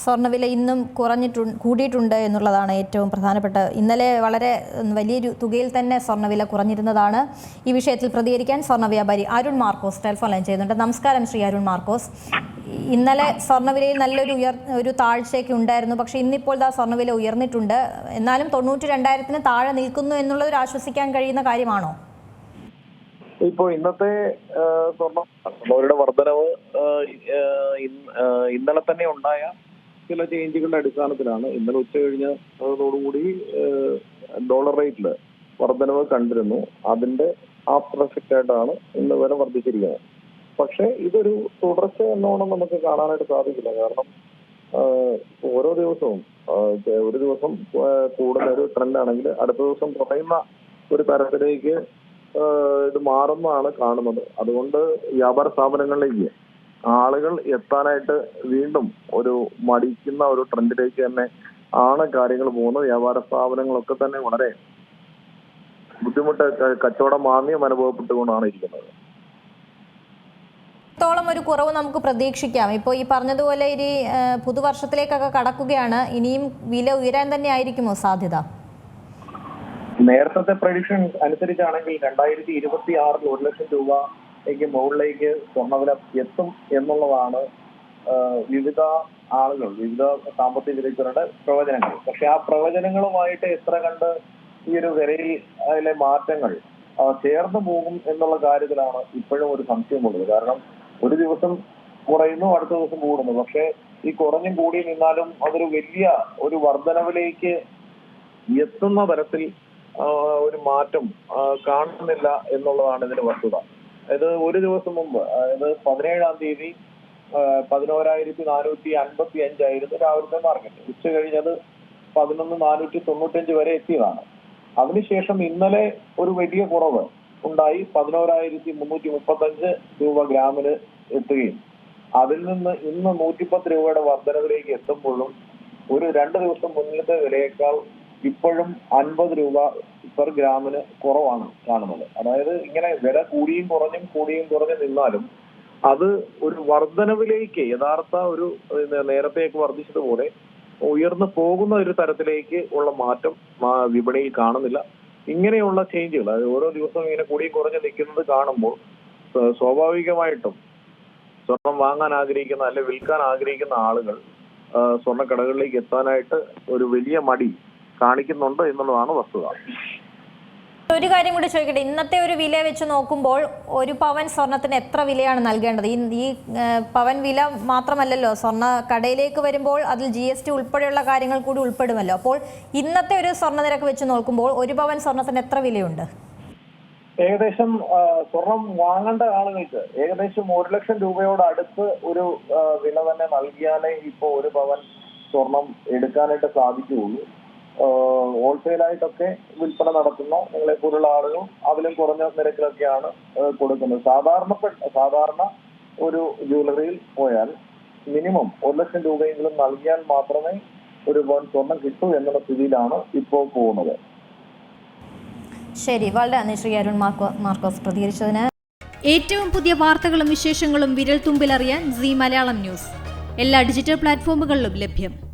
സ്വർണവില ഇന്നും കുറഞ്ഞിട്ടു കൂടിയിട്ടുണ്ട് എന്നുള്ളതാണ് ഏറ്റവും പ്രധാനപ്പെട്ട ഇന്നലെ വളരെ വലിയൊരു തുകയിൽ തന്നെ സ്വർണവില കുറഞ്ഞിരുന്നതാണ്. ഈ വിഷയത്തിൽ പ്രതികരിക്കാൻ സ്വർണ വ്യാപാരി അരുൺ മാർക്കോസ് ടെലിഫോൺ ലൈൻ ചെയ്യുന്നുണ്ട്. നമസ്കാരം ശ്രീ അരുൺ മാർക്കോസ്. ഇന്നലെ സ്വർണവിലയിൽ നല്ലൊരു ഉയർ ഒരു താഴ്ചയൊക്കെ ഉണ്ടായിരുന്നു. പക്ഷെ ഇന്നിപ്പോൾ ദാ സ്വർണവില ഉയർന്നിട്ടുണ്ട്. എന്നാലും തൊണ്ണൂറ്റി രണ്ടായിരത്തിന് താഴെ നിൽക്കുന്നു എന്നുള്ളത് ആശ്വസിക്കാൻ കഴിയുന്ന കാര്യമാണോ? ഇപ്പോ ഇന്നത്തെ സ്വർണ വർധനവ് ഇന്നലെ തന്നെ ഉണ്ടായ ചില ചേഞ്ചുകളുടെ അടിസ്ഥാനത്തിലാണ്. ഇന്നലെ ഉച്ച കഴിഞ്ഞതോടുകൂടി ഡോളർ റേറ്റിൽ വർധനവ് കണ്ടിരുന്നു. അതിന്റെ ആഫ്റ്റർ എഫക്റ്റ് ആയിട്ടാണ് ഇന്ന് വില വർദ്ധിച്ചിരിക്കുന്നത്. പക്ഷെ ഇതൊരു തുടർച്ച എന്നോണം നമുക്ക് കാണാനായിട്ട് സാധിക്കില്ല. കാരണം ഓരോ ദിവസവും ഒരു ദിവസം കൂടുതൽ ഒരു ട്രെൻഡ് ആണെങ്കിൽ അടുത്ത ദിവസം കുറയുന്ന ഒരു തരത്തിലേക്ക് ഇത് മാറുന്നതാണ് കാണുന്നത്. അതുകൊണ്ട് വ്യാപാര സ്ഥാപനങ്ങളിലേക്ക് ആളുകൾ എത്താനായിട്ട് വീണ്ടും ഒരു മടിക്കുന്ന ഒരു ട്രെൻഡിലേക്ക് തന്നെ ആണ് കാര്യങ്ങൾ പോകുന്നത്. വ്യാപാര സ്ഥാപനങ്ങളൊക്കെ തന്നെ വളരെ ബുദ്ധിമുട്ട് കച്ചവടം മാന്യം അനുഭവപ്പെട്ടുകൊണ്ടാണ് ഇരിക്കുന്നത്. ത്തോളം ഒരു കുറവ് നമുക്ക് പ്രതീക്ഷിക്കാം? ഇപ്പോൾ ഈ പറഞ്ഞതുപോലെ ഇനി പുതുവർഷത്തിലേക്കൊക്കെ കടക്കുകയാണ്. ഇനിയും വില ഉയരാൻ തന്നെ ആയിരിക്കുമോ സാധ്യത? നേരത്തെ പ്രഡിക്ഷൻ അനുസരിച്ചാണെങ്കിൽ രണ്ടായിരത്തി ഇരുപത്തി ആറിൽ ഒരു ലക്ഷം രൂപയ്ക്ക് മുകളിലേക്ക് സ്വർണവില എത്തും എന്നുള്ളതാണ് വിവിധ ആളുകൾ വിവിധ സാമ്പത്തിക വിദഗ്ധരുടെ പ്രവചനങ്ങൾ. പക്ഷെ ആ പ്രവചനങ്ങളുമായിട്ട് എത്ര കണ്ട് ഈ ഒരു വിലയിൽ അതിലെ മാറ്റങ്ങൾ ചേർന്ന് പോകും എന്നുള്ള കാര്യത്തിലാണ് ഇപ്പോഴും ഒരു സംശയമുള്ളത് കാരണം ഒരു ദിവസം കുറയുന്നു അടുത്ത ദിവസം കൂടുന്നു. പക്ഷേ ഈ കുറഞ്ഞും കൂടി നിന്നാലും അതൊരു വലിയ ഒരു വർധനവിലേക്ക് എത്തുന്ന തരത്തിൽ ഒരു മാറ്റം കാണുന്നില്ല എന്നുള്ളതാണ് ഇതിന്റെ വസ്തുത. അതായത് ഒരു ദിവസം മുമ്പ് അതായത് പതിനേഴാം തീയതി പതിനോരായിരത്തി നാനൂറ്റി അൻപത്തി അഞ്ചായിരുന്നു രാവിലത്തെ മാർക്കറ്റ്. ഉച്ച കഴിഞ്ഞത് പതിനൊന്ന് നാനൂറ്റി തൊണ്ണൂറ്റഞ്ച് വരെ എത്തിയതാണ്. അതിനുശേഷം ഇന്നലെ ഒരു വലിയ കുറവ് ഉണ്ടായി. പതിനോരായിരത്തി മുന്നൂറ്റി മുപ്പത്തഞ്ച് രൂപ ഗ്രാമിന് എത്തുകയും അതിൽ നിന്ന് ഇന്ന് നൂറ്റിപ്പത്ത് രൂപയുടെ വർധനവിലേക്ക് എത്തുമ്പോഴും ഒരു രണ്ട് ദിവസം മുന്നിലത്തെ വിലയേക്കാൾ ഇപ്പോഴും അൻപത് രൂപ പെർ ഗ്രാമിന് കുറവാണ് കാണുന്നത്. അതായത് ഇങ്ങനെ വില കൂടിയും കുറഞ്ഞും കൂടിയും കുറഞ്ഞും നിന്നാലും അത് ഒരു വർധനവിലേക്ക് യഥാർത്ഥ ഒരു നേരത്തെയൊക്കെ വർദ്ധിച്ചതുപോലെ ഉയർന്നു പോകുന്ന ഒരു തരത്തിലേക്ക് ഉള്ള മാറ്റം വിപണിയിൽ കാണുന്നില്ല. ഇങ്ങനെയുള്ള ചേഞ്ചുകൾ അതായത് ഓരോ ദിവസവും ഇങ്ങനെ കൂടിയും കുറഞ്ഞു നിൽക്കുന്നത് കാണുമ്പോൾ സ്വാഭാവികമായിട്ടും സ്വർണം വാങ്ങാൻ ആഗ്രഹിക്കുന്ന അല്ലെ വിൽക്കാൻ ആഗ്രഹിക്കുന്ന ആളുകൾ സ്വർണക്കടകളിലേക്ക് എത്താനായിട്ട് ഒരു വലിയ മടി കാണിക്കുന്നുണ്ട് എന്നുള്ളതാണ് വസ്തുത. ഒരു കാര്യം കൂടി ചോദിക്കട്ടെ. ഇന്നത്തെ ഒരു വില വെച്ച് നോക്കുമ്പോൾ ഒരു പവൻ സ്വർണത്തിന് എത്ര വിലയാണ് നൽകേണ്ടത്? ഈ ഈ പവൻ വില മാത്രമല്ലല്ലോ സ്വർണ കടയിലേക്ക് വരുമ്പോൾ അതിൽ ജി എസ് ടി ഉൾപ്പെടെയുള്ള കാര്യങ്ങൾ കൂടി ഉൾപ്പെടുമല്ലോ. അപ്പോൾ ഇന്നത്തെ ഒരു സ്വർണ നിരക്ക് വെച്ച് നോക്കുമ്പോൾ ഒരു പവൻ സ്വർണത്തിന് എത്ര വിലയുണ്ട്? ഏകദേശം സ്വർണം വാങ്ങേണ്ട ആളുകൾക്ക് ഏകദേശം ഒരു ലക്ഷം രൂപയോട് അടുത്ത് ഒരു വില തന്നെ നൽകിയാലേ ഇപ്പോ ഒരു പവൻ സ്വർണം എടുക്കാനായിട്ട് സാധിക്കുകയുള്ളൂ. ഹോൾസെയിലായിട്ടൊക്കെ വിൽപ്പന നടത്തുന്ന. നിങ്ങളെ പോലുള്ള ആളുകൾ അതിലും കുറഞ്ഞ നിരക്കിലൊക്കെയാണ് കൊടുക്കുന്നത്. സാധാരണ സാധാരണ ഒരു ജ്വല്ലറിയിൽ പോയാൽ മിനിമം ഒരു ലക്ഷം രൂപയെങ്കിലും നൽകിയാൽ മാത്രമേ ഒരു പവൻ സ്വർണം കിട്ടൂ എന്നുള്ള സ്ഥിതിയിലാണ് ഇപ്പോൾ പോകുന്നത്. ശരി വളരെ നന്ദി ശ്രീ അരുൺ മാർക്കോ മാർക്കോസ്. പ്രതികരിച്ചതിന് ഏറ്റവും പുതിയ വാർത്തകളും വിശേഷങ്ങളും വിരൽ തുമ്പിലറിയാൻ സി മലയാളം ന്യൂസ്. എല്ലാ ഡിജിറ്റൽ പ്ലാറ്റ്ഫോമുകളിലും ലഭ്യം.